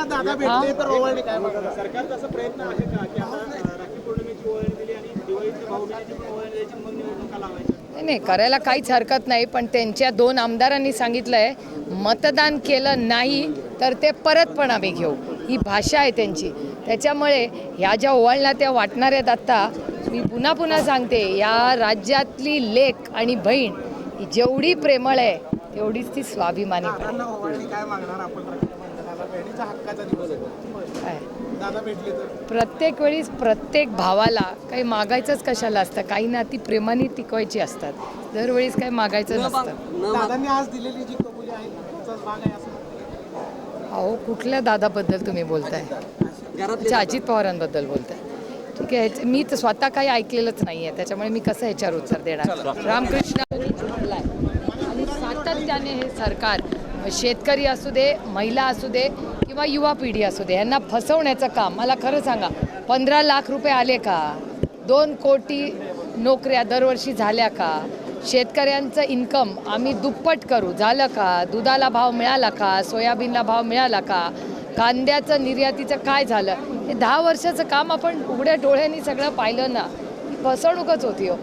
तुम्हाला दादा भेटले तर ओवाळणी काय म्हणतात सरकारचा असा प्रयत्न आहे का? की आता राखी पौर्णिमेची ओवाळणी दिली आणि दिवाळीची भाऊबीजेची पण ओवाळणी द्यायची मग निवडणुका लावायच्या. नाही नाही करायला काहीच हरकत नाही पण त्यांच्या दोन आमदारांनी सांगितलंय मतदान केलं नाही तर ते परत पण आम्ही घेऊ. ही भाषा आहे त्यांची. त्याच्यामुळे ह्या ज्या ओवाळण्या त्या वाटणार आहेत आत्ता मी पुन्हा पुन्हा सांगते या राज्यातली लेक आणि बहीण ही जेवढी प्रेमळ आहे तेवढीच ती स्वाभिमानी पण आहे. दादांना ओवाळणी काय मागणार आपण रक्षाबंधनाला बहिणीचा हक्काचा दिवस आहे. काय दादा भेटले तर? प्रत्येक वेळी प्रत्येक भावाला काही मागायचंच कशाला असतं? काही नाती प्रेमाने टिकवायची असतात. दरवेळीस काही मागायचं नसतं. दादांनी आज दिलेली जी कबुली आहे त्याचाच भाग आहे असं म्हणतात. अहो कुठल्या दादाबद्दल तुम्ही बोलताय? अच्छा अजित पवारांबद्दल बोलताय. ठीक आहे मी तर स्वतः काही ऐकलेलंच नाही आहे. त्याच्यामुळे मी कसं ह्याच्यावर उत्तर देणार? रामकृष्ण आणि सातत्याने हे सरकार शेतकरी असू दे महिला असू दे किंवा युवा पिढी असू दे यांना फसवण्याचं काम. मला खरं सांगा पंधरा लाख रुपये आले का? दोन कोटी नोकऱ्या दरवर्षी झाल्या का? शेतकऱ्यांचं इन्कम आम्ही दुप्पट करू. झालं का? दुधाला भाव मिळाला का? सोयाबीनला भाव मिळाला का? कांद्याचं निर्यातीचं काय झालं? हे दहा वर्षाचं काम आपण उघड्या डोळ्यांनी सगळं पाहिलं ना फसवणूकच होती हो.